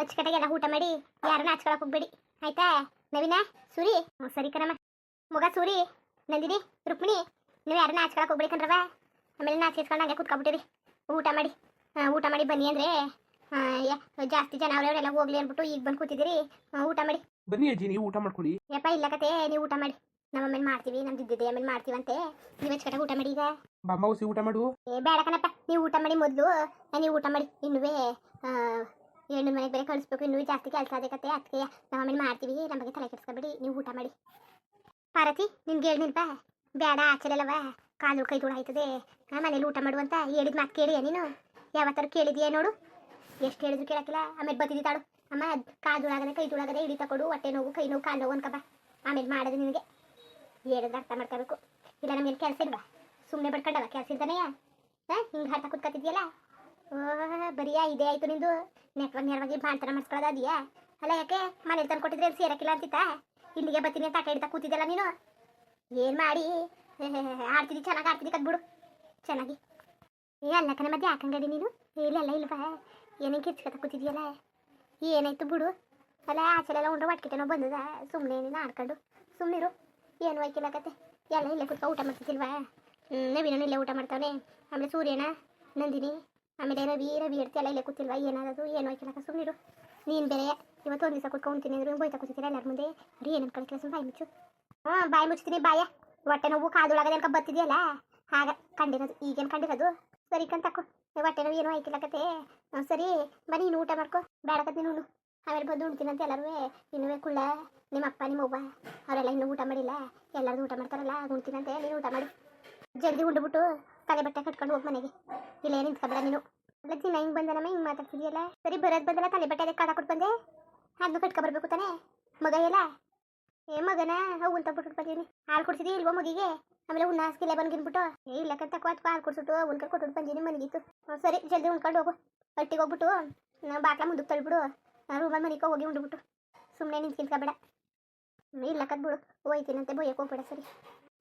ಅಚ್ಚುಕಟ್ಟಾಗೆಲ್ಲ ಊಟ ಮಾಡಿ ಯಾರನ್ನ ಹಚ್ಕೊಳಕ್ ಹೋಗ್ಬೇಡಿ. ಆಯ್ತಾ? ನವೀನ ಸೂರಿ? ಸರಿ ಕಣಮ್ಮ. ಮಗ ಸೂರಿ ನಂದಿನಿ ರುಕ್ಮಿಣಿ ನೀವು ಯಾರನ್ನ ಹಚ್ಕೊಳಕ್ ಹೋಗ್ಬೇಡಿ ಕಣ್ರವ ಆಮೇಲೆ ನಾಚಿಸ್ಕೊಂಡು ಹಂಗೆ ಕುತ್ಕೊಬಿಟ್ಟಿರಿ ಊಟ ಮಾಡಿ ಊಟ ಮಾಡಿ ಬನ್ನಿ ಅಂದರೆ ಜಾಸ್ತಿ ಜನ ಅವರೆಲ್ಲ ಹೋಗ್ಲಿ ಅಂದ್ಬಿಟ್ಟು ಈಗ ಬಂದು ಕೂತಿದ್ದೀರಿ. ಊಟ ಮಾಡಿ. ಬನ್ನಿ ಅಜ್ಜಿ ನೀವು ಊಟ ಮಾಡ್ಕೊಳ್ಳಿ. ಯಪ್ಪ ಇಲ್ಲ ಕತೆ ನೀವು ಊಟ ಮಾಡಿ. ನಮ್ಮ ಆಮೇಲೆ ಮಾಡ್ತೀವಿ ನಮ್ದು ಇದ್ದಿದೆ ಆಮೇಲೆ ಮಾಡ್ತೀವಂತೆ. ನೀವು ಅಚ್ಚುಕಟ್ಟಾಗಿ ಊಟ ಮಾಡಿ ಈಗ. ಬಾಮ್ಮ ಹೊಸಿ ಊಟ ಮಾಡು. ಏ ಬೇಡ ಕಣಪ್ಪ ನೀವು ಊಟ ಮಾಡಿ ಮೊದಲು. ನೀವು ಊಟ ಮಾಡಿ ಇನ್ನುವೇ ಹೆಣ್ಣು ಮನೆಗೆ ಬೇರೆ ಕಳಿಸ್ಬೇಕು. ಇನ್ನೂ ಜಾಸ್ತಿ ಕೆಲಸ ಆಗತ್ತೆ ಅದಕ್ಕೆ ನಾವು ಆಮೇಲೆ ಮಾಡ್ತೀವಿ. ನಮ್ಮ ಬಗ್ಗೆ ತಲೆ ಕೆಡಿಸ್ಕೊಬೇಡಿ. ನೀವು ಊಟ ಮಾಡಿ. ಪಾರ್ವತಿ, ನಿನ್ಗೆ ಹೇಳಿಲ್ವಾ ಬೇಡ ಆಚರಲ್ಲವ. ಕಾಲು ಕೈ ದೂರ ಆಯ್ತದೆ. ನಾ ಮನೇಲಿ ಊಟ ಮಾಡುವಂತ ಹೇಳಿದ ಮಾತು ಕೇಳಿಯ ನೀನು? ಯಾವತ್ತಾರು ಕೇಳಿದೀಯಾ ನೋಡು. ಎಷ್ಟು ಹೇಳಿದ್ರು ಕೇಳಕ್ಕಿಲ್ಲ. ಆಮೇಲೆ ಬತ್ತಿದ್ದಾಳು ಅಮ್ಮ ಕಾಲು ದೂರಾಗದೆ ಕೈ ದೂರಾಗದೆ ಹಿಡಿ ತಕೊಡು ಹೊಟ್ಟೆ ನೋವು, ಕೈ ನೋವು, ಕಾಲು ನೋವು ಅನ್ಕಬ ಆಮೇಲೆ ಮಾಡೋದು ನಿನಗೆ. ಹೇಳಿದ್ರೆ ಅರ್ಥ ಮಾಡ್ಕೋಬೇಕು. ಇಲ್ಲ, ನಮಗೇನು ಕೆಲಸ ಇಲ್ವಾ? ಸುಮ್ಮನೆ ಬಡ್ಕೊಂಡವ? ಕೆಲಸ ಇದ್ದಾನೆಯಾ ಹಿಂಗೆ ಹರ್ತ ಕುತ್ಕೊತಿದ್ಯಲ್ಲ? ಬರಿಯಾ ಇದೆ ಆಯ್ತು ನಿಂದು. ನೆಟ್ವರ್ಕ್ ನೇರವಾಗಿ ಬಾಣ್ತನ ಮಾಡಿಸ್ಕೊಳ್ಳೋದು ಅದೆಯಾ ಅಲ್ಲ ಯಾಕೆ? ಮನೇಲಿ ತಂದು ಕೊಟ್ಟಿದ್ರೆ ಸೇರಕ್ಕಿಲ್ಲ ಅಂತಿತ್ತ? ಇಲ್ಲಿಗೆ ಬರ್ತೀನಿ ಅಂತ ಆಟ ಹಿಡ್ತಾ ಕೂತಿದ್ದಲ್ಲ ನೀನು? ಏನು ಮಾಡಿ? ಆಡ್ತಿದ್ದಿ, ಚೆನ್ನಾಗಿ ಆಡ್ತಿದ್ದಿ, ಕದ್ಬಿಡು. ಚೆನ್ನಾಗಿ. ಏ, ಅಲ್ಲ ಕಣ ಮತ್ತೆ ಯಾಕಂಗಡಿ ನೀನು? ಇಲ್ಲೆಲ್ಲ ಇಲ್ವಾ? ಏನೇನು ಕಿರ್ಚ್ಕೊತ ಕೂತಿದ್ಯಲ್ಲ? ಏನಾಯ್ತು ಬಿಡು. ಅಲ್ಲ, ಆಚೆಲೆಲ್ಲ ಉಂಡ್ರೆ ಒಟ್ಕಿಟ್ಟನೋ ಬಂದದ. ಸುಮ್ಮನೆ ನೀನು ಆಡ್ಕೊಂಡು. ಸುಮ್ಮನಿರು ಏನು ವಾಯ್ಕಿಲ್ಲ ಕತೆ. ಎಲ್ಲ ಇಲ್ಲೇ ಕುತ್ಕೊ ಊಟ ಮಾಡ್ತಿದ್ದಿಲ್ವಾ? ನವೀನ ಇಲ್ಲೇ ಊಟ ಮಾಡ್ತಾವನೆ. ಆಮೇಲೆ ಸೂರ್ಯನ, ನಂದಿನಿ. ಆಮೇಲೆ ರವಿ ರವಿ ಹೇಳ್ತಿಯಲ್ಲ ಇಲ್ಲೇ ಕೂತಿಲ್ವಾ? ಏನಾದದು ಏನು ಆಯ್ಕಿಲ್ಲ ಸುಮ್ಮನಿರು ನೀನು ಬೇರೆ ಇವತ್ತು ಒಂದು ದಿವಸ ಕುತ್ಕೊಂತೀನಿ ಅಂದ್ರೆ ಬೋಯ್ತಾ ಕೂತಿದ್ದೀರ ಎಲ್ಲರ ಮುಂದೆ? ರೀ ಏನು ಅನ್ಕೊಳಕ್ಕಿಲ್ಲ ಸುಮ್ಮನೆ ಬಾಯಿ ಮುಚ್ಚು. ಹಾಂ ಬಾಯಿ ಮುಚ್ತೀನಿ ಬಾಯ. ಹೊಟ್ಟೆ ನೋವು, ಕಾದೊಳಗದೆ ಅನ್ಕ ಬತ್ತಿದೆಯಲ್ಲ? ಹಾಗ, ಕಂಡಿರೋದು. ಈಗೇನು ಕಂಡಿರೋದು? ಸರಿ ಕಂತಕ್ಕೋ ಹೊಟ್ಟೆ ನೋವು ಏನೋ ಆಯ್ಕಿಲ್ಲ ಕತೆ. ಸರಿ. ಬನ್ನಿ ನೀನು ಊಟ ಮಾಡ್ಕೊ. ಬೇಡಕತ್ತಿ ನೀನು ಆಮೇಲೆ ಬಂದು ಉಣ್ತೀನಿ ಅಂತ ಎಲ್ಲರೂ ಇನ್ನುವೇ ಕುಳ್ಳ ನಿಮ್ಮ ಅಪ್ಪ ನಿಮ್ಮ ಅವ್ವ ಅವರೆಲ್ಲ ಇನ್ನೂ ಊಟ ಮಾಡಿಲ್ಲ. ಎಲ್ಲರೂ ಊಟ ಮಾಡ್ತಾರಲ್ಲ, ಉಣ್ತೀನಂತೆ. ನೀನು ಊಟ ಮಾಡಿ. ಜಲ್ದಿ ಉಂಡ್ಬಿಟ್ಟು ತಲೆ ಬಟ್ಟೆ ಕಟ್ಕೊಂಡು ಹೋಗಿ ಮನೆಗೆ. ಇಲ್ಲೇ ನಿಂತ್ಕೊಬೇಡ ನೀನು. ಅಜ್ಜಿ ನಾ ಹಿಂಗೆ ಬಂದನಮ್ಮ ಹಿಂಗೆ ಮಾತಾಡ್ತಿದ್ಯಲ್ಲ? ಸರಿ, ಬರೋದು ಬಂದಲ್ಲ, ತಲೆ ಬಟ್ಟೆ ಅದಕ್ಕೆ ಕಾದಾಕೊಟ್ಟು ಬಂದೆ. ಅದನ್ನು ಕಟ್ಕೊಬರ್ಬೇಕು ತಾನೇ? ಮಗ ಎಲ್ಲ? ಏ, ಮಗನ ಹೂವು ಬಿಟ್ಟು ಬಂದೀನಿ ಹಾಲು ಕುಡ್ಸಿದಿ ಇಲ್ವೋ ಮಗಿಗೆ? ಆಮೇಲೆ ಉಣ್ಣ ಹಾಸ್ಕಿಲ್ಲ ಬಂದ್ಗಿನ್ಬಿಟ್ಟು ಏ, ಇಲ್ಲ ಕತ್ತಕ್ಕ ಅದಕ್ಕೆ ಹಾಲು ಕುಡ್ಸಿಟ್ಟು ಉಣ್ಕ ಕೊಟ್ಟು ಬಂದೀನಿ ಮನೆಗಿತ್ತು. ಸರಿ, ಜಲ್ದಿ ಉಣ್ಕೊಂಡು ಹೋಗು. ಹಟ್ಟಿಗೆ ಹೋಗ್ಬಿಟ್ಟು, ನಾ ಬಾಕ್ಲ ಮುಂದಕ್ಕೆ ತಳ್ಬಿಡು. ರೂಮಲ್ಲಿ ಮನೆಗೆ ಹೋಗಿ ಉಂಡ್ಬಿಟ್ಟು. ಸುಮ್ಮನೆ ನಿಂತ್ಕಿನ್ಕಬೇಡ ಇಲ್ಲ ಬಿಡು ಹೋಯ್ತೀನಂತೆ ಬೋಯಕ್ಕೆ ಹೋಗ್ಬೇಡ, ಸರಿ.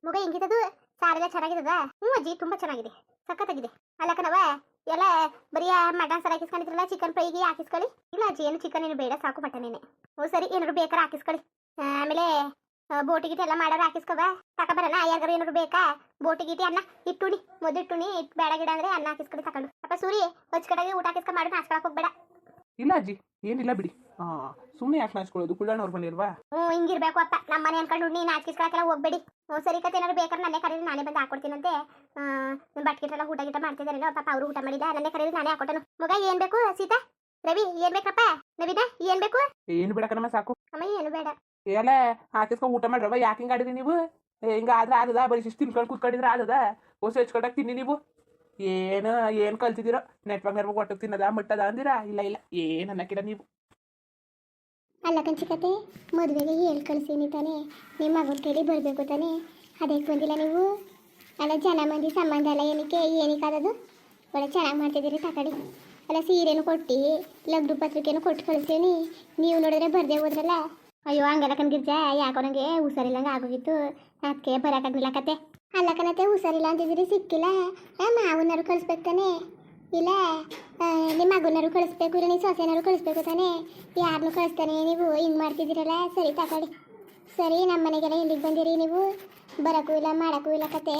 ಮಗ, ಹೆಂಗಿದದು? ಸಾರೆಲ್ಲ ಚೆನ್ನಾಗಿದದ? ಹ್ಞೂ ಅಜ್ಜಿ, ತುಂಬಾ ಚೆನ್ನಾಗಿದೆ. ಸಖತ್ತಾಗಿದೆ. ಅಲ್ಲ ಕಣವ ಎಲ್ಲ ಬರೀ ಮಟನ್ ಸರ್ ಹಾಕಿಸ್ಕೊಂಡಿದ್ರಲ್ಲ ಚಿಕನ್ ಫ್ರೈಗೆ ಹಾಕಿಸ್ಕೊಳ್ಳಿ. ಇಲ್ಲ ಅಜ್ಜಿ, ಏನು ಚಿಕನ್ ಏನು ಬೇಡ, ಸಾಕು ಮಟನೇನೆ ಹ್ಞೂ ಸರಿ, ಏನಾದ್ರು ಬೇಕಾರೆ ಹಾಕಿಸ್ಕೊಳ್ಳಿ. ಆಮೇಲೆ ಬೋಟಿ ಗೀಟಿ ಎಲ್ಲ ಮಾಡೋರು ಹಾಕಿಸ್ಕೊವ. ತಗೊಬರೋಣ ಯಾರಿಗಾರು ಏನಾದ್ರು ಬೇಕಾ? ಬೋಟಿ ಗೀಟಿ, ಅನ್ನ ಇಟ್ಟುಣಿ ಮೊದಲು ಇಟ್ಟುಣಿ ಇಟ್ಟು ಬೇಡ ಗಿಡ ಅಂದ್ರೆ ಅನ್ನ ಹಾಕಿಸ್ಕೊಳ್ಳಿ ತಗೊಂಡು ಅಪ್ಪ ಸೂರಿ ಹೊಚ್ಕಡೆಗೆ ಊಟ ಹಾಕಿಸ್ಕೊಂಡು ಮಾಡಿ ನಾಚ್ಕೊಳಕ್ ಹೋಗ್ಬೇಡ. ಇಲ್ಲ ಅಜ್ಜಿ, ಏನಿಲ್ಲ ಬಿಡಿ. ಸುಮ್ಮನೆ ಯಾಕೆ ನಾಚ್ಕೊಳ್ಳೋದು? ಕುಳ್ಳಣ್ಣವ್ರು ಬಂದಿಲ್ವಾ? ಹ್ಞೂ ಹಿಂಗಿರ್ಬೇಕು ಅಪ್ಪ ನಮ್ಮ ಮನೆ ಅನ್ಕೊಂಡು ನೀನು ನಾಚಿಸ್ಕೊಳಕ್ಕೆಲ್ಲ ಹೋಗ್ಬೇಡಿ. ಹ್ಞೂ ಸರಿ ಕತೆ ಏನಾದ್ರು ಬೇಕಾದ್ರೆ ನನ್ನೇ ಕರೀರಿ ನಾನೇ ಬಂದು ಹಾಕೊಡ್ತೀನಂತೆ. ಬಟ್ಕಿಟ್ಟೆಲ್ಲ ಊಟ ಗೀಟ ಮಾಡ್ತಿದ್ದಾರೆ ಪಾಪ ಅವರು ಊಟ ಮಾಡಿದ ನನ್ನೇ ಕರೀರಿ ನಾನೇ ಹಾಕೊಟ್ಟನು. ಮಗ ಏನ್ ಬೇಕು? ಸೀತಾ? ರವಿ ಏನ್ ಬೇಕಪ್ಪ ನವೀನ ಏನ್ ಬೇಕು? ಏನು ಬೇಡ ಕಣಮ್ಮ ಸಾಕು. ಅಮ್ಮ ಏನು ಬೇಡ. ಎಲ್ಲ ಹಾಕಿಸ್ಕೊಂಡು ಊಟ ಮಾಡ್ರವ ಯಾಕೆ ಹಿಂಗೆ ಆಡಿದ್ರಿ ನೀವು? ಹಿಂಗೆ ಆದ್ರೆ ಆದದ ಬರೀ ಶಿಸ್ತು ತಿನ್ಕೊಂಡು ಕೂತ್ಕೊಂಡಿದ್ರೆ ಆದದ? ಹೊಸ ಹೆಚ್ಕೊಂಡಾಗ ತಿನ್ನಿ ನೀವು. ಏನು ಏನು ಕಲ್ತಿದ್ದೀರೋ? ನೆಟ್ವರ್ಕ್ ನೆರ್ವಾಗ ಒಟ್ಟಿಗೆ ತಿನ್ನದ ಮಟ್ಟದ ಅಂದಿರಾ? ಇಲ್ಲ ಇಲ್ಲ ಏನು ಅನ್ನಕ್ಕಿಲ್ಲ ನೀವು. ಅಲ್ಲ ಕಂಚಿಕತೆ, ಮದುವೆಗೆ ಹೇಳಿ ಕಳಿಸೀನಿ ತಾನೇ. ನಿಮ್ಮ ಮಗನ ಕೇಳಿ ಬರಬೇಕು ತಾನೇ. ಅದಕ್ಕೆ ಬಂದಿಲ್ಲ ನೀವು? ಅಲ್ಲ, ಜನ ಮಂದಿ ಸಂಬಂಧ ಎಲ್ಲ ಏನಕ್ಕೆ ಏನಕ್ಕಾದದು ಒಳ್ಳೆ ಚೆನ್ನಾಗಿ ಮಾಡ್ತಿದ್ದೀರಿ ತಕಡಿ. ಅಲ್ಲ, ಸೀರೆನೂ ಕೊಟ್ಟು, ಲಗ್ನ ಪತ್ರಿಕೆನೂ ಕೊಟ್ಟು ಕಳಿಸೀನಿ ನೀವು ನೋಡಿದ್ರೆ ಬರ್ದೇ ಹೋದ್ರಲ್ಲ. ಅಯ್ಯೋ, ಹಂಗಲ್ಲ ಕಣ್ಗಿರ್ಜ ಯಾಕೋ ನನಗೆ ಹುಷಾರಿಲ್ಲಂಗೆ ಆಗೋಗಿತ್ತು. ಅದಕ್ಕೆ ಬರೋಕ್ಕಾಗಲಿಲ್ಲ ಕತೆ. ಅಲ್ಲ ಕಣತೆ, ಹುಷಾರಿಲ್ಲ ಅಂತಿದ್ದೀರಿ, ಸಿಕ್ಕಿಲ್ಲ. ಮಾವನಾರು ಕಳಿಸ್ಬೇಕು ತಾನೇ. ಇಲ್ಲ ನಿಮ್ಮ ಮಗನಾರು ಕಳಿಸ್ಬೇಕು, ಇಲ್ಲ ನೀವು ಸೊಸೆನಾರು ಕಳಿಸ್ಬೇಕು ತಾನೇ? ಯಾರನ್ನೂ ಕಳಿಸ್ತಾನೆ ನೀವು, ಹಿಂಗೆ ಮಾಡ್ತಿದ್ದೀರಲ್ಲ? ಸರಿ, ತಗೊಳ್ಳಿ. ಸರಿ ನಮ್ಮ ಮನೆಗೆಲ್ಲ ಇಲ್ಲಿಗೆ ಬಂದಿರಿ ನೀವು? ಬರೋಕ್ಕೂ ಇಲ್ಲ, ಮಾಡೋಕ್ಕೂ ಇಲ್ಲ ಕತೆ.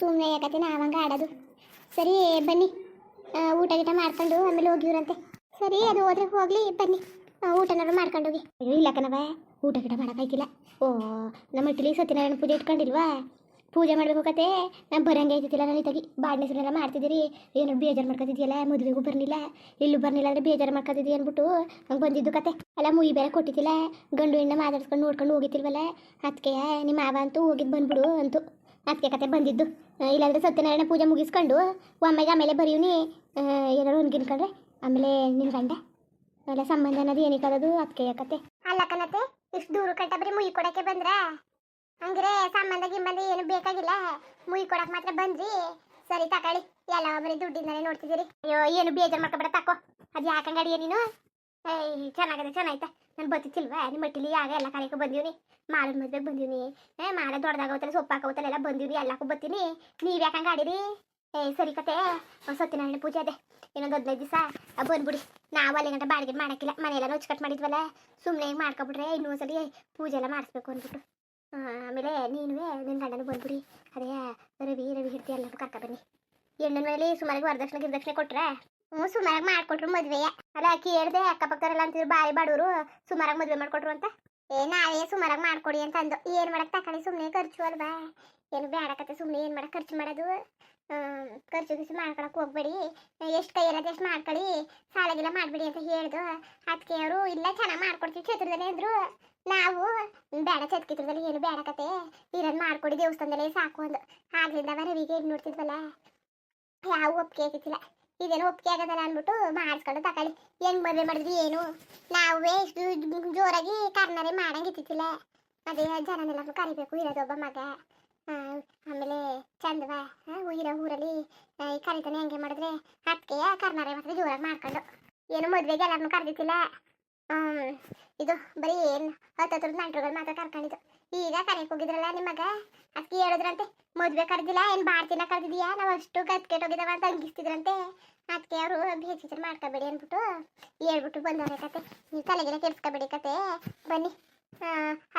ಸುಮ್ಮನೆ ಯಾಕತೆ ಹಂಗೆ ಆಡೋದು. ಸರಿ, ಬನ್ನಿ. ಊಟ ಗೀಟ ಮಾಡ್ಕೊಂಡು ಆಮೇಲೆ ಹೋಗಿವ್ರಂತೆ. ಸರಿ, ಅದು ಹೋದ್ರೆ ಹೋಗ್ಲಿ, ಬನ್ನಿ. ಊಟನಾರು ಮಾಡ್ಕೊಂಡು ಹೋಗಿ. ಅಯ್ಯೋ, ಇಲ್ಲ ಕಣವ ಊಟ ಗೀಟ ಮಾಡೋಕ್ಕಾಯ್ತಿಲ್ಲ ಓ, ನಮ್ಮ ಇಟ್ಲಿ ಸತ್ಯನಾರಾಯಣ ಪೂಜೆ ಇಟ್ಕೊಂಡಿಲ್ವಾ? ಪೂಜೆ ಮಾಡಬೇಕು ಕತೆ. ನಾನು ಬರಂಗೆ ಆಯ್ತಿಲ್ಲ ನಾನು ಇತ್ತಾಗಿ ಬಾಡ್ನೆ ಸುನೆಲ್ಲ ಮಾಡ್ತಿದ್ದೀರಿ. ಏನು ಬೇಜಾರು ಮಾಡ್ಕೊತಿದ್ಯಲ್ಲ, ಮದುವೆಗೂ ಬರಲಿಲ್ಲ. ಇಲ್ಲೂ ಬರಲಿಲ್ಲ ಅಂದರೆ ಬೇಜಾರು ಮಾಡ್ಕೊತಿದ್ದೀವಿ ಅಂದ್ಬಿಟ್ಟು ಹಂಗೆ ಬಂದಿದ್ದು ಕತೆ. ಅಲ್ಲ ಮುಯಿ ಬೇರೆ ಕೊಟ್ಟಿದ್ದಿಲ್ಲ. ಗಂಡು ಹೆಣ್ಣು ಮಾತಾಡ್ಸ್ಕೊಂಡು ನೋಡ್ಕೊಂಡು ಹೋಗಿತ್ತಿಲ್ವಲ್ಲ ಅದಕ್ಕೆ ನಿಮ್ಮ ಮಾವ ಅಂತೂ ಹೋಗಿದ್ದು ಬಂದ್ಬಿಡು ಅಂತು. ಅದಕ್ಕೆ ಕತೆ ಬಂದಿದ್ದು. ಇಲ್ಲಾಂದರೆ ಸತ್ಯನಾರಾಯಣ ಪೂಜೆ ಮುಗಿಸ್ಕೊಂಡು ಒಮ್ಮೆಗೆ ಆಮೇಲೆ ಬರೀವ್ನಿ. ಏನಾರು ಹೊನ್ಗಿನ್ಕೊಂಡ್ರೆ ಆಮೇಲೆ ನಿನ್ನ ಗಂಡ. ಆಮೇಲೆ ಸಂಬಂಧ ಅನ್ನೋದು ಏನಕ್ಕಾದದು ಅದಕ್ಕೆ ಕತೆ. ಅಲ್ಲ ಕಣತೆ, ಇಷ್ಟು ದೂರ ಕಟ್ಟ ಬರೀ ಮುಯಿ ಕೊಡಕ್ಕೆ ಬಂದ್ರ? ಹಂಗ್ರೆ ಸಂಬಂಧ ಗಿಂಬಂಧ ಏನು ಬೇಕಾಗಿಲ್ಲ. ಮುಯಿ ಕೊಡಕ್ ಮಾತ್ರ ಬಂದ್ರಿ ಸರಿ ತಕೊಳ್ಳಿ ಎಲ್ಲ ಬರೀ ದುಡ್ಡಿಂದಾನೆ ನೋಡ್ತಿದ್ದೀರಿ. ಅಯ್ಯೋ, ಏನು ಬೇಜಾರು ಮಾಡ್ಕೊಬೇಡ, ತಕೋ. ಅದು ಯಾಕಂಗಡಿಯ ನೀನು? ಏಯ್, ಚೆನ್ನಾಗದೆ, ಚೆನ್ನಾಯ್ತಾ? ನಾನು ಬತ್ತಿಲ್ವಾ ನಿಮ್ಮ ಮಟ್ಟಿಲಿ ಆಗ ಎಲ್ಲ ಕಾರ್ಯಕ್ಕೆ ಬಂದೀವಿ ಮಾಲದ ಮದ್ವೆಗೆ ಬಂದೀವಿ ಏ ಮಾಲ ದೊಡ್ಡದಾಗವತ್ತಲ್ಲ ಸೊಪ್ಪು ಹಾಕವತ್ತಲ್ಲ ಎಲ್ಲ ಬಂದೀವಿ ಎಲ್ಲಕ್ಕೂ ಬತ್ತೀನಿ. ನೀವು ಯಾಕಂಗೆ ಆಡಿರಿ? ಏ, ಸರಿ ಕತೆ. ಸತ್ಯನಾರಾಯಣ ಪೂಜೆ ಅದೇ. ಇನ್ನೊಂದು ಹದಿನೈದು ದಿವಸ ಬಂದ್ಬಿಡಿ. ನಾವು ಅಲ್ಲಿ ಗಂಟೆ ಬಾಡಿಗೆ ಮಾಡೋಕ್ಕಿಲ್ಲ. ಮನೆಯೆಲ್ಲ ಕಟ್ ಮಾಡಿದ್ವಲ್ಲ. ಸುಮ್ಮನೆ ಮಾಡ್ಕೊಬಿಟ್ರೆ ಇನ್ನೊಂದ್ಸಲಿ ಸಲ ಪೂಜೆ ಎಲ್ಲ ಮಾಡಿಸ್ಬೇಕು ಅಂದ್ಬಿಟ್ಟು. ಆಮೇಲೆ ನೀನುವೇ ನಿನ್ನ ಗಂಡನ ಬಂದ್ಬಿಡಿ. ಅದೇ, ರವಿ ರವಿ ಹಿಡ್ತಿ ಅಲ್ಲ ಕರ್ಕ ಬನ್ನಿ. ಹೆಣ್ಣಿನ ಮೇಲೆ ಸುಮಾರಿಗೆ ವರದಕ್ಷಿಣೆ ಗಿರದಕ್ಷಿಣೆ ಕೊಟ್ರೆ, ಹ್ಞೂ, ಸುಮಾರಾಗಿ ಮಾಡ್ಕೊಟ್ರು ಮದುವೆಯ. ಅಲ್ಲ ಹೇಳ್ದೆ, ಅಕ್ಕಪಕ್ಕದವರೆಲ್ಲ ಅಂತಿದ್ರು ಬಾರಿ ಬಾಡೋರು, ಸುಮಾರಾಗಿ ಮದುವೆ ಮಾಡ್ಕೊಟ್ರು ಅಂತ. ಏ, ನಾವೇ ಸುಮಾರಾಗಿ ಮಾಡ್ಕೊಡಿ ಅಂತ ಅಂದು ಏನು ಮಾಡಕ್ಕೆ ತಕೊಳ್ಳಿ ಸುಮ್ಮನೆ ಖರ್ಚು ಅಲ್ವಾ? ಏನು ಬೇಡಕತ್ತೆ ಸುಮ್ಮನೆ ಏನು ಮಾಡಕ್ಕೆ ಖರ್ಚು ಮಾಡೋದು? ಖರ್ಚು ಗಿಸು ಮಾಡ್ಕೊಳಕ್ ಹೋಗ್ಬೇಡಿ. ಎಷ್ಟು ಕೈ ಇರತ್ತೆ ಎಷ್ಟು ಮಾಡ್ಕೊಳ್ಳಿ. ಸಾಲಗೆಲ್ಲ ಮಾಡಬೇಡಿ ಅಂತ ಹೇಳಿದ್ರು ಅದಕ್ಕೆ ಅವರು, ಇಲ್ಲ, ಚೆನ್ನಾಗಿ ಮಾಡ್ಕೊಡ್ತೀವಿ ಛತ್ರದಲ್ಲೇ ಅಂದರು. ನಾವು, ಬೇಡ ಛತ್ಕಿತ್ರದಲ್ಲಿ ಏನು ಬೇಡ ಕತೆ. ಇರೋದು ಮಾಡ್ಕೊಡಿ ದೇವಸ್ಥಾನದಲ್ಲೇ ಸಾಕು ಅಂದು. ಆಗ್ಲಿಂದ ರವಿಗೆ ಏನು ನೋಡ್ತಿದ್ವಲ್ಲ. ಯಾವ ಒಪ್ಪಿಗೆ ಆಗಿದ್ದಿಲ್ಲ ಇದೇನು ಒಪ್ಪಿಗೆ ಆಗೋದಲ್ಲ ಅಂದ್ಬಿಟ್ಟು ಮಾಡಿಸ್ಕೊಂಡು ತಕೊಳ್ಳಿ ಹೆಂಗ್ ಮದುವೆ ಮಾಡಿದ್ರಿ ಏನು? ನಾವೇ ಇಷ್ಟು ಜೋರಾಗಿ ಕರ್ನಾರೆ ಮಾಡಂಗಿತ್ತಿಲ್ಲ ಅದೇ ಜನನೆಲ್ಲರೂ ಕರಿಬೇಕು ಇರೋದೊಬ್ಬ ಮಗ. ಆಮೇಲೆ ಚಂದವ ಇರೋ ಊರಲ್ಲಿ ಕರೀತಾನೆ ಹಂಗೆ ಮಾಡಿದ್ರೆ ಅದಕ್ಕೆ ಕರ್ನಾರೆ ಮತ್ತೆ ಜೋರಾಗಿ ಮಾಡ್ಕೊಂಡು. ಏನು ಮದುವೆಗೆ ಎಲ್ಲರನ್ನು ಕರೆದಿತ್ತಿಲ್ಲ ಇದು ಬರೀ ಏನು ಹತ್ತತ್ರ ನಂಟ್ರುಗಳು ಮಾತ್ರ ಕರ್ಕೊಂಡಿದ್ದು. ಈಗ ಕರೆಯಕ್ಕೆ ಹೋಗಿದ್ರಲ್ಲ ನಿಮಗೆ ಅದಕ್ಕೆ ಹೇಳಿದ್ರಂತೆ, ಮದುವೆ ಕರೆದಿಲ್ಲ, ಏನು ಬಾಡ್ತಿನ ಕರೆದಿದ್ಯಾ? ನಾವು ಅಷ್ಟು ಗತ್ಕೆಟ್ಟೋಗಿದ್ದಾವ ಅಂತ ಅಂಗಿಸ್ತಿದ್ರಂತೆ. ಅದಕ್ಕೆ ಅವರು ಬೇಸಿದ್ರೆ ಮಾಡ್ಕೋಬೇಡಿ ಅಂದ್ಬಿಟ್ಟು ಹೇಳ್ಬಿಟ್ಟು ಬಂದವ್ರೆ ಕತೆ. ನೀವು ತಲೆಗೆಲ್ಲ ಕೆಡ್ಸ್ಕೋಬೇಡಿ ಕತೆ. ಬನ್ನಿ.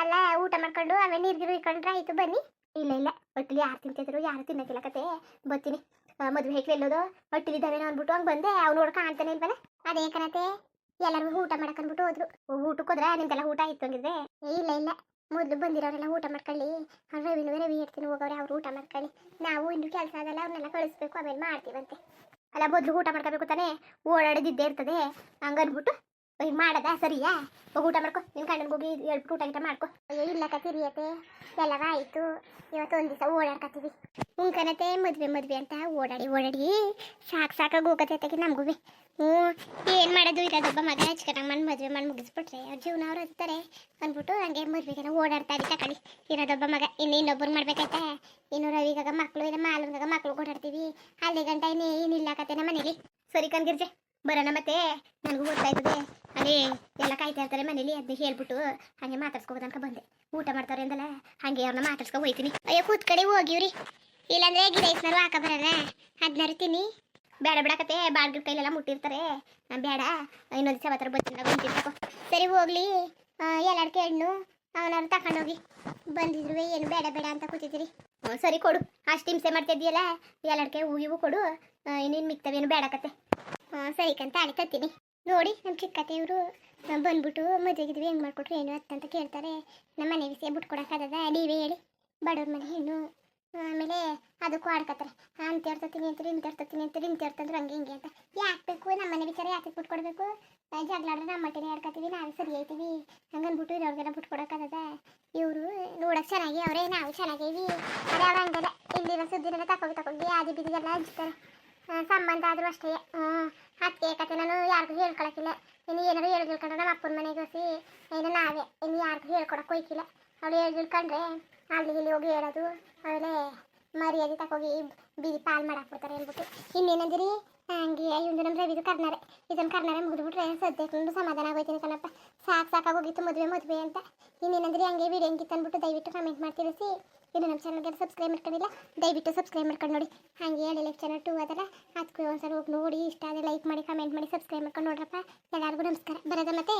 ಅಲ್ಲ, ಊಟ ಮಾಡ್ಕೊಂಡು ಆಮೇಲೆ ನೀರ್ಗಿರು ಇಟ್ಕೊಂಡ್ರೆ ಆಯಿತು, ಬನ್ನಿ. ಇಲ್ಲ ಇಲ್ಲ. ಹೊಟ್ಟೆಲಿ ಯಾರು ತಿಂತಿದ್ರು, ಯಾರು ತಿನ್ನಕ್ಕಿಲ್ಲ ಕತೆ. ಬರ್ತೀನಿ ಮದುವೆ ಹೇಗೆ ಎಲ್ಲೋದು ಹೊಟ್ಟಿಲಿದ್ದಾವೇನೋ ಅಂದ್ಬಿಟ್ಟು ಹಂಗೆ ಬಂದೆ. ಅವ್ನು ನೋಡ್ ಕಾಣ್ತಾನೆ ಇಲ್ವಲ್ಲ? ಅದೇ ಕಣತೆ. ಎಲ್ಲರೂ ಊಟ ಮಾಡಕ್ ಅಂದ್ಬಿಟ್ಟು ಹೋದ್ರು. ಊಟಕ್ಕೆ ಹೋದ್ರೆ ನಿಮ್ದೆಲ್ಲ ಊಟ ಆಯ್ತು ಹಂಗಿದ್ರೆ? ಇಲ್ಲ ಇಲ್ಲ. ಮೊದಲು ಬಂದಿರೋರೆಲ್ಲ ಊಟ ಮಾಡ್ಕೊಳ್ಳಿ. ರವಿ ರವಿನೂ ರವಿ ಹೇಳ್ತೀನಿ ಹೋಗೋರೆ ಅವ್ರು ಊಟ ಮಾಡ್ಕೊಳ್ಳಿ. ನಾವು ಇನ್ನು ಕೆಲಸ ಅದೆಲ್ಲ ಅವ್ರನ್ನೆಲ್ಲ ಕಳಿಸ್ಬೇಕು ಆಮೇಲೆ ಮಾಡ್ತೀವಂತೆ? ಅಲ್ಲ, ಮೊದಲು ಊಟ ಮಾಡ್ಕೋಬೇಕು ತಾನೇ? ಓಡಾಡೋದಿದ್ದೇ ಇರ್ತದೆ. ಹಂಗನ್ಬಿಟ್ಟು ಈಗ ಮಾಡದ? ಸರಿಯಾ? ಹೋಗಿ ಊಟ ಮಾಡ್ಕೊ. ನಿನ್ನ ಕಂಡನ್ ಹೋಗಿ ಹೇಳ್ಬಿಟ್ಟು ಊಟ ಗಿಟ ಮಾಡ್ಕೊ. ಅಯ್ಯೋ, ಇಲ್ಲ ಕತಿರಿಯತೆ ಎಲ್ಲವ ಆಯಿತು. ಇವತ್ತು ಒಂದು ದಿವಸ ಓಡಾಡ್ಕತ್ತೀವಿ. ಉಂಕನತೆ ಮದ್ವೆ ಮದ್ವೆ ಅಂತ. ಓಡಾಡಿ ಓಡಾಡಿ. ಸಾಕು ಸಾಕಾಗಿ ಹೋಗತ್ತೆ ನಮಗೂ ಹ್ಞೂ, ಏನ್ ಮಾಡೋದು? ಇರೋದೊಬ್ಬ ಮಗ ಚಿಕ್ಕನಾಗ ಮಣ್ಣು ಮದುವೆ ಮನ್ ಮುಗಿಸ್ಬಿಟ್ರೆ ಅವ್ರ ಜೀವನ ಅವ್ರು ಇರ್ತಾರೆ ಅಂದ್ಬಿಟ್ಟು ಹಂಗೆ ಮದ್ವೆಗೆಲ್ಲ ಓಡಾಡ್ತಾ ಇದ್ದ ತಕೊಳ್ಳಿ ಇರೋದೊಬ್ಬ ಮಗ, ಇನ್ನು ಇನ್ನೊಬ್ಬರು ಮಾಡ್ಬೇಕಾಯ್ತಾ? ಇನ್ನು ರವಿಗಾಗ ಮಕ್ಕಳು ಇಲ್ಲ ಮಾಲನ್ಗಾಗ ಮಕ್ಕಳು ಓಡಾಡ್ತೀವಿ. ಅಲ್ಲಿ ಗಂಟ ಇನ್ನೇನಿಲ್ಲ ಕತೆ ನಮ್ಮ ಮನೇಲಿ ಸರಿ ಬರೋಣ ಮತ್ತೆ. ನನಗೂ ಗೊತ್ತಾಯ್ತದೆ ಅದೇ ಎಲ್ಲ ಕಾಯ್ತಾ ಇರ್ತಾರೆ ಮನೇಲಿ ಅದನ್ನ ಹೇಳ್ಬಿಟ್ಟು ಹಂಗೆ ಮಾತಾಡ್ಸ್ಕೋಬೋದು ಅನ್ಕ ಬಂದೆ. ಊಟ ಮಾಡ್ತಾರೆ ಅಂದಲ್ಲ, ಹಂಗೆ ಅವ್ರನ್ನ ಮಾತಾಡ್ಸ್ಕೊ ಹೋಯ್ತೀನಿ. ಅಯ್ಯೋ ಕೂತ್ ಕಡೆ ಹೋಗಿವ್ರಿ ಇಲ್ಲಾಂದ್ರೆ ಗಿಡೈಸ್ನಾರು ಹಾಕ ಬರೋಣ. ಹದಿನಾರು ತಿನ್ನಿ. ಬೇಡ ಬಿಡಕತ್ತೆ ಬಾಡ್ಗಿರ್ ಕೈಲೆಲ್ಲ ಮುಟ್ಟಿರ್ತಾರೆ. ಬೇಡ. ಇನ್ನೊಂದು ದಿವಸ ಮಾತ್ರ ಬಂದಿರ್ಬೇಕು ಸರಿ, ಹೋಗ್ಲಿ. ಎಲ್ಲಾಡ್ಕೆ ಹಣ್ಣು. ಅವನಾರು ತಗೊಂಡೋಗಿ ಬಂದಿದ್ರು, ಏನು ಬೇಡ ಬೇಡ ಅಂತ ಕೂತಿದ್ರಿ ಹ್ಞೂ ಸರಿ, ಕೊಡು. ಅಷ್ಟು ಹಿಂಸೆ ಮಾಡ್ತಿದ್ದೀಯಲ್ಲ ಎಲ್ಲಾಡ್ಕೆ ಹೂಗಿವು ಕೊಡು. ಇನ್ನೇನು ಮಿಕ್ತವೇನು ಬೇಡಕತ್ತೆ ಹ್ಞೂ ಸರಿ ಕಂತ ಆಡಿ ತತ್ತೀನಿ ನೋಡಿ, ನಮ್ಮ ಇವರು ಬಂದ್ಬಿಟ್ಟು ಮದುವೆಗಿದ್ವಿ ಹೆಂಗೆ ಮಾಡ್ಕೊಟ್ರು, ಏನು ಅಂತ ಕೇಳ್ತಾರೆ. ನಮ್ಮ ಮನೆ ವಿಷಯ ಬಿಟ್ಕೊಡಕ್ಕಾಗದ ನೀವೇ ಹೇಳಿ. ಬಡವ್ರ ಮನೆ ಹೆಣ್ಣು ಆಮೇಲೆ ಅದಕ್ಕೂ ಆಡ್ಕತ್ತಾರೆ. ಅಂತ ಹೇಳ್ತೀನಿ ಅಂತ ಇಂತ ಹೇಳ್ತೀನಿ ಅಂತ ಇಂತ ಹೇಳ್ತಂದ್ರೆ ಹಂಗೆ ಹಿಂಗೆ ಅಂತ. ಯಾಕೆ ಬೇಕು? ನಮ್ಮ ಮನೆ ವಿಚಾರ ಯಾಕೆ ಬಿಟ್ಕೊಡ್ಬೇಕು? ಜಾಗ್ಲಾಡ್ರೆ ನಮ್ಮ ಮಟ್ಟಿನೇ ಆಡ್ಕೊತೀವಿ ನಾವೇ ಸರಿ ಐತೀವಿ ಹಂಗನ್ಬಿಟ್ಟು ಅವ್ರಿಗೆಲ್ಲ ಬಿಟ್ಕೊಡಕ್ಕಾಗದ ಇವರು ನೋಡಕ್ ಚೆನ್ನಾಗಿ, ಅವರೇ ನಾವು ಚೆನ್ನಾಗೀವಿ. ಅದೇ ಅವ್ರು ಹಂಗೆಲ್ಲ ಇಲ್ಲಿರೋ ಸುದ್ದಿನೆಲ್ಲ ತಕೋಗಿ ತಗೊಂಡು ಆದಿ ಬಿದಿಗೆಲ್ಲ ಹಂಚ್ತಾರೆ. ಸಂಬಂಧ ಆದರೂ ಅಷ್ಟೇ. ಅದಕ್ಕೆ ಕತೆ ನಾನು ಯಾರಿಗೂ ಹೇಳ್ಕೊಳಕ್ಕಿಲ್ಲ ಇನ್ನು ಏನಾದ್ರು ಹೇಳ್ದಿಳ್ಕೊಂಡ್ರೆ ನಮ್ಮ ಅಪ್ಪನ ಮನೆಗೆ ಹೋಸಿ ಏನು ನಾವೇ. ಇನ್ನು ಯಾರಿಗೂ ಹೇಳ್ಕೊಡಕ್ಕೆ ಹೋಯ್ಕಿಲ್ಲ. ಅವಳು ಹೇಳ್ದಿಳ್ಕೊಂಡ್ರೆ ಅಲ್ಲಿ ಇಲ್ಲಿ ಹೋಗಿ ಹೇಳೋದು. ಆಮೇಲೆ ಮರ್ಯಾದೆ ತಗೋಗಿ ಬೀದಿ ಪಾಲ್ ಮಾಡಾಕ್ಬಿಡ್ತಾರೆ ಅಂದ್ಬಿಟ್ಟು. ಇನ್ನೇನಂದಿರಿ? ಹಂಗೆ ಇವಂದು ನಮ್ಮ ರವಿದು ಕರ್ನಾರೆ. ಇದನ್ನು ಕರ್ನಾರೆ ಮುಗಿದ್ಬಿಟ್ರೆ ಸದ್ಯಕ್ಕೆ ಸಮಾಧಾನ ಆಗೋಯ್ತೀನಿ ಕಣಪ್ಪ. ಸಾಕು ಸಾಕಾಗೋಗಿತ್ತು ಮದುವೆ ಮದುವೆ ಅಂತ. ಇನ್ನೇನಂದ್ರಿ ಹಂಗೆ ವಿಡಿಯೋ ಹೆಂಗಿತ್ತು ಅಂದ್ಬಿಟ್ಟು ದಯವಿಟ್ಟು ಕಮೆಂಟ್ ಮಾಡಿ ತಿಳಿಸಿ ಇನ್ನು ನಮ್ಮ ಚಾನಲ್ಗೆ ಸಬ್ಸ್ಕ್ರೈಬ್ ಮಾಡ್ಕೊಂಡಿಲ್ಲ, ದಯವಿಟ್ಟು ಸಬ್ಸ್ಕ್ರೈಬ್ ಮಾಡ್ಕೊಂಡು ನೋಡಿ. ಹಾಗೆ ಹೇಳಿ ಲೈಫ್ ಚಾನಲ್ ಟೂ ಅದಲ್ಲ ಅದಕ್ಕೂ ಒಂದ್ಸಲ ಹೋಗಿ ನೋಡಿ, ಇಷ್ಟ ಆದರೆ ಲೈಕ್ ಮಾಡಿ ಕಮೆಂಟ್ ಮಾಡಿ ಸಬ್ಸ್ಕ್ರೈಬ್ ಮಾಡ್ಕೊಂಡು ನೋಡ್ರಪ್ಪ. ಎಲ್ಲರಿಗೂ ನಮಸ್ಕಾರ. ಬರೋದ ಮತ್ತೆ?